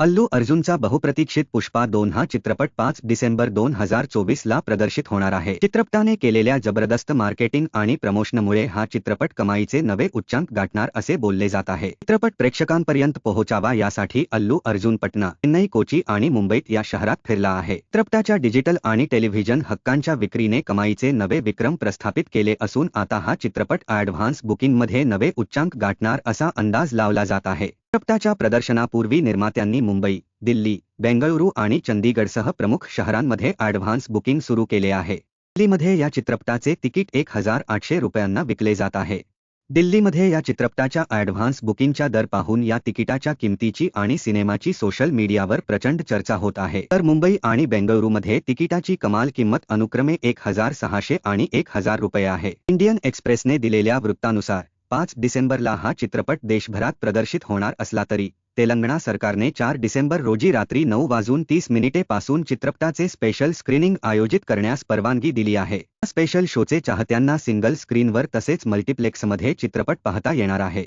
अल्लू अर्जुनचा बहुप्रतीक्षित पुष्पा दोन हा चित्रपट पाच डिसेंबर दोन हजार चोवीस ला प्रदर्शित होणार आहे. चित्रपटाने केलेल्या जबरदस्त मार्केटिंग आणि प्रमोशनमुळे हा चित्रपट कमाईचे नवे उच्चांक गाठणार असे बोलले जात आहे. चित्रपट प्रेक्षकांपर्यंत पोहोचावा यासाठी अल्लू अर्जुन पटना चेन्नई कोची आणि मुंबईत या शहरात फिरला आहे. चित्रपटाच्या डिजिटल आणि टेलिव्हिजन हक्कांच्या विक्रीने कमाईचे नवे विक्रम प्रस्थापित केले असून आता हा चित्रपट ॲडव्हान्स बुकिंगमध्ये नवे उच्चांक गाठणार असा अंदाज लावला जात आहे. चित्रपटाच्या प्रदर्शनापूर्वी निर्मात्यांनी मुंबई दिल्ली बेंगळुरू आणि चंदीगडसह प्रमुख शहरांमध्ये ॲडव्हान्स बुकिंग सुरू केले आहे. दिल्लीमध्ये या चित्रपटाचे तिकीट एक हजार आठशे रुपयांना विकले जात आहे. दिल्लीमध्ये या चित्रपटाच्या ॲडव्हान्स बुकिंगच्या दर पाहून या तिकिटाच्या किमतीची आणि सिनेमाची सोशल मीडियावर प्रचंड चर्चा होत आहे. तर मुंबई आणि बेंगळुरूमध्ये तिकिटाची कमाल किंमत अनुक्रमे एक हजार सहाशे आणि एक हजार रुपये आहे. इंडियन एक्सप्रेसने दिलेल्या वृत्तानुसार पाच डिसेंबरला हा चित्रपट देशभरात प्रदर्शित होणार असला तरी तेलंगणा सरकारने चार डिसेंबर रोजी रात्री नऊ वाजून तीस मिनिटे पासून चित्रपटाचे स्पेशल स्क्रीनिंग आयोजित करण्यास परवानगी दिली आहे. स्पेशल शोचे चाहत्यांना सिंगल स्क्रीनवर तसेच मल्टिप्लेक्समध्ये चित्रपट पाहता येणार आहे.